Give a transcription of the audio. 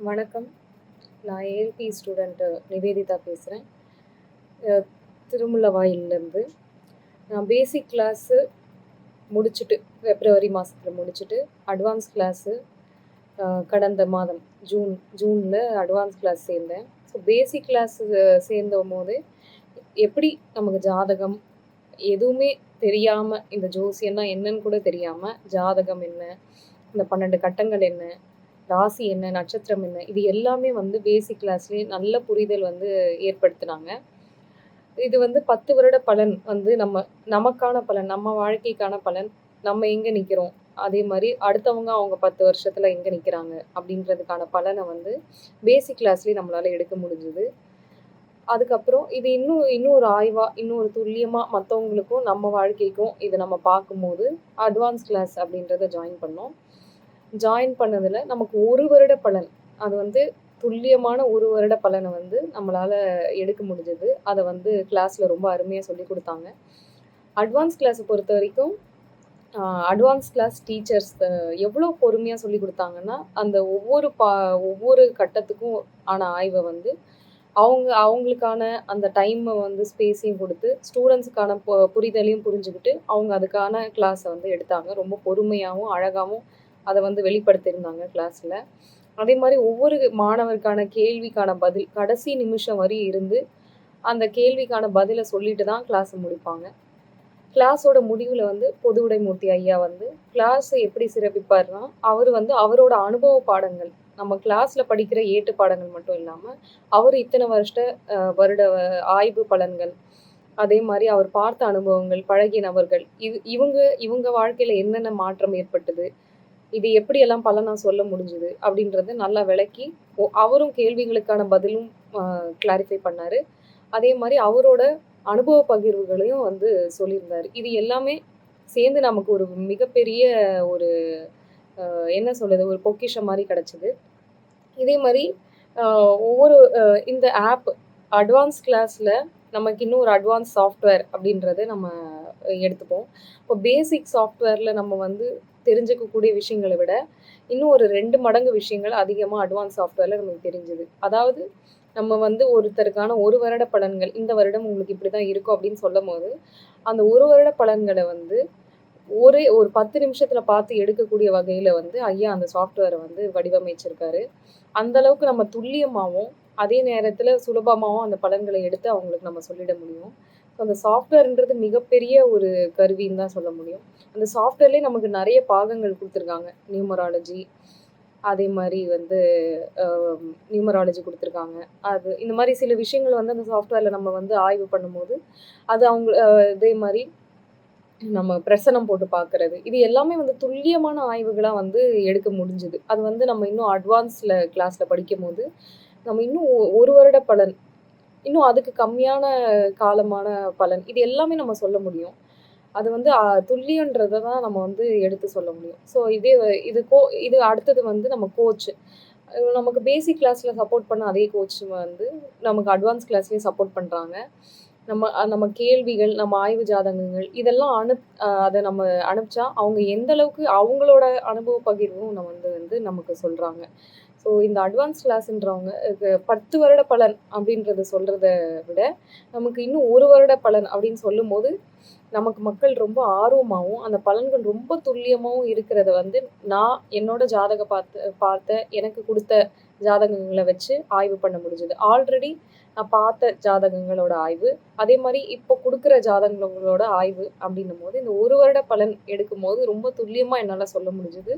வணக்கம். நான் ALP student Nivedita பேசுகிறேன் திருமுல்லவாயிலேருந்து நான் பேசிக் கிளாஸு முடிச்சுட்டு பிப்ரவரி மாதத்தில் முடிச்சுட்டு, அட்வான்ஸ் கிளாஸு கடந்த மாதம் ஜூன் ஜூனில் அட்வான்ஸ் கிளாஸ் சேர்ந்தேன். ஸோ பேசிக் கிளாஸ் சேர்ந்தபோது, எப்படி நமக்கு ஜாதகம் எதுவுமே தெரியாமல் இந்த ஜோசியம்னா என்னன்னு கூட தெரியாமல் ஜாதகம் என்ன? இந்த 12 கட்டங்கள் என்ன? ராசி என்ன? நட்சத்திரம் என்ன? இது எல்லாமே வந்து பேசிக் கிளாஸ்லேயே நல்ல புரிதல் வந்து ஏற்படுத்துனாங்க. இது வந்து 10 வருட பலன் வந்து நம்ம நமக்கான பலன், நம்ம வாழ்க்கைக்கான பலன், நம்ம எங்கே நிற்கிறோம் அதே மாதிரி அடுத்தவங்க அவங்க பத்து வருஷத்தில் எங்கே நிற்கிறாங்க அப்படின்றதுக்கான பலனை வந்து பேசிக் கிளாஸ்லேயே நம்மளால் எடுக்க முடிஞ்சுது அதுக்கப்புறம் இது இன்னும் இன்னும் ஒரு ஆய்வாக இன்னும் ஒரு துல்லியமாக மற்றவங்களுக்கும் நம்ம வாழ்க்கைக்கும் இதை நம்ம பார்க்கும்போது, அட்வான்ஸ் கிளாஸ் அப்படின்றத ஜாயின் பண்ணோம். ஜாயின் பண்ணதில் நமக்கு ஒரு வருட பலன், அது வந்து துல்லியமான ஒரு வருட பலனை வந்து நம்மளால் எடுக்க முடிஞ்சது. அதை வந்து கிளாஸில் ரொம்ப அருமையாக சொல்லி கொடுத்தாங்க அட்வான்ஸ் கிளாஸை பொறுத்த வரைக்கும் அட்வான்ஸ் கிளாஸ் டீச்சர்ஸ் எவ்வளோ பொறுமையாக சொல்லி கொடுத்தாங்கன்னா அந்த ஒவ்வொரு பா ஒவ்வொரு கட்டத்துக்கும் ஆன ஆய்வை வந்து, அவங்க அவங்களுக்கான அந்த டைமை வந்து ஸ்பேஸையும் கொடுத்து ஸ்டூடெண்ட்ஸுக்கான புரிதலையும் புரிஞ்சுக்கிட்டு அவங்க அதுக்கான கிளாஸை வந்து எடுத்தாங்க. ரொம்ப பொறுமையாகவும் அழகாகவும் அதை வந்து வெளிப்படுத்தியிருந்தாங்க கிளாஸில் அதே மாதிரி ஒவ்வொரு மாணவருக்கான கேள்விக்கான பதில், கடைசி நிமிஷம் வரையும் இருந்து, அந்த கேள்விக்கான பதிலை சொல்லிட்டு தான் கிளாஸை முடிப்பாங்க. கிளாஸோட முடிவில் வந்து பொதுவுடைமூர்த்தி ஐயா வந்து கிளாஸை எப்படி சிறப்பிப்பார்னா, அவர் வந்து அவரோட அனுபவ பாடங்கள், நம்ம கிளாஸில் படிக்கிற ஏட்டு பாடங்கள் மட்டும் இல்லாமல் அவர் இத்தனை வருஷ வருட ஆய்வு பலன்கள், அதே மாதிரி அவர் பார்த்த அனுபவங்கள், பழகிய நபர்கள், இவ் இவங்க இவங்க வாழ்க்கையில் என்னென்ன மாற்றம் ஏற்பட்டது? இது எப்படியெல்லாம் பலனா சொல்ல முடிஞ்சுது அப்படின்றத நல்லா விளக்கி, அவரும் கேள்விகளுக்கான பதிலும் கிளாரிஃபை பண்ணார். அதே மாதிரி அவரோட அனுபவ பகிர்வுகளையும் வந்து சொல்லியிருந்தார். இது எல்லாமே சேர்ந்து நமக்கு ஒரு மிகப்பெரிய ஒரு என்ன சொல்கிறது ஒரு பொக்கிஷம் மாதிரி கிடச்சிது. இதே மாதிரி ஒவ்வொரு இந்த ஆப் அட்வான்ஸ் கிளாஸில் நமக்கு இன்னும் ஒரு அட்வான்ஸ் சாஃப்ட்வேர் அப்படின்றத நம்ம எடுத்துப்போம். இப்போ பேசிக் சாஃப்ட்வேரில் நம்ம வந்து தெரிஞ்சுக்கக்கூடிய விஷயங்கள விட, இன்னும் ஒரு ரெண்டு மடங்கு விஷயங்கள் அதிகமாக அட்வான்ஸ் சாஃப்ட்வேரில் நமக்கு தெரிஞ்சுது அதாவது நம்ம வந்து ஒருத்தருக்கான ஒரு வருட பலன்கள், இந்த வருடம் உங்களுக்கு இப்படி தான் இருக்கும் அப்படின்னு சொல்லும்போது, அந்த ஒரு வருட பலன்களை வந்து ஒரே ஒரு பத்து நிமிஷத்தில் பார்த்து எடுக்கக்கூடிய வகையில் வந்து ஐயா அந்த சாஃப்ட்வேரை வந்து வடிவமைச்சிருக்காரு. அந்த அளவுக்கு நம்ம துல்லியமாகவும் அதே நேரத்தில் சுலபமாகவும் அந்த பலன்களை எடுத்து அவங்களுக்கு நம்ம சொல்லிட முடியும். ஸோ அந்த சாஃப்ட்வேர்ன்றது மிகப்பெரிய ஒரு கருவின்னு தான் சொல்ல முடியும். அந்த சாஃப்ட்வேர்லேயே நமக்கு நிறைய பாகங்கள் கொடுத்துருக்காங்க நியூமராலஜி, அதே மாதிரி வந்து நியூமராலஜி கொடுத்துருக்காங்க அது இந்த மாதிரி சில விஷயங்கள் வந்து அந்த சாஃப்ட்வேரில் நம்ம வந்து ஆய்வு பண்ணும்போது, அது அவங்க இதே மாதிரி நம்ம பிரசனம் போட்டு பார்க்கறது. இது எல்லாமே வந்து துல்லியமான ஆய்வுகளாக வந்து எடுக்க முடிஞ்சுது அது வந்து நம்ம இன்னும் அட்வான்ஸில் கிளாஸில் படிக்கும் படிக்கும்போது, நம்ம இன்னும் ஒரு வருட பலன், இன்னும் அதுக்கு கம்மியான காலமான பலன், இது எல்லாமே நம்ம சொல்ல முடியும். அது வந்து துல்லியன்றதை துல்லியன்றத தான் நம்ம வந்து எடுத்து சொல்ல முடியும். ஸோ இதே இது கோ இது அடுத்தது வந்து நம்ம கோச்சு நமக்கு பேசிக் கிளாஸில் சப்போர்ட் பண்ண அதே கோச் வந்து நமக்கு அட்வான்ஸ் கிளாஸ்லேயும் சப்போர்ட் பண்ணுறாங்க நம்ம நம்ம கேள்விகள், நம்ம ஆய்வு ஜாதகங்கள் இதெல்லாம் அனுப் அதை நம்ம அனுப்பிச்சா, அவங்க எந்த அளவுக்கு அவங்களோட அனுபவ பகிர்வும் நம்ம வந்து வந்து நமக்கு சொல்கிறாங்க ஸோ இந்த அட்வான்ஸ் கிளாஸ்ன்றவங்க இது 10 வருட பலன் அப்படின்றத சொல்கிறத விட, நமக்கு இன்னும் ஒரு வருட பலன் அப்படின்னு சொல்லும்போது, நமக்கு மக்கள் ரொம்ப ஆர்வமாகவும் அந்த பலன்கள் ரொம்ப துல்லியமாகவும் இருக்கிறத வந்து நான் என்னோட ஜாதக பார்த்து பார்த்த எனக்கு கொடுத்த ஜாதகங்களை வச்சு ஆய்வு பண்ண முடிஞ்சது. ஆல்ரெடி நான் பார்த்த ஜாதகங்களோட ஆய்வு, அதே மாதிரி இப்போ கொடுக்குற ஜாதகங்களோட ஆய்வு அப்படின்னும் போது இந்த ஒரு வருட பலன் எடுக்கும்போது ரொம்ப துல்லியமாக என்னால் சொல்ல முடிஞ்சது.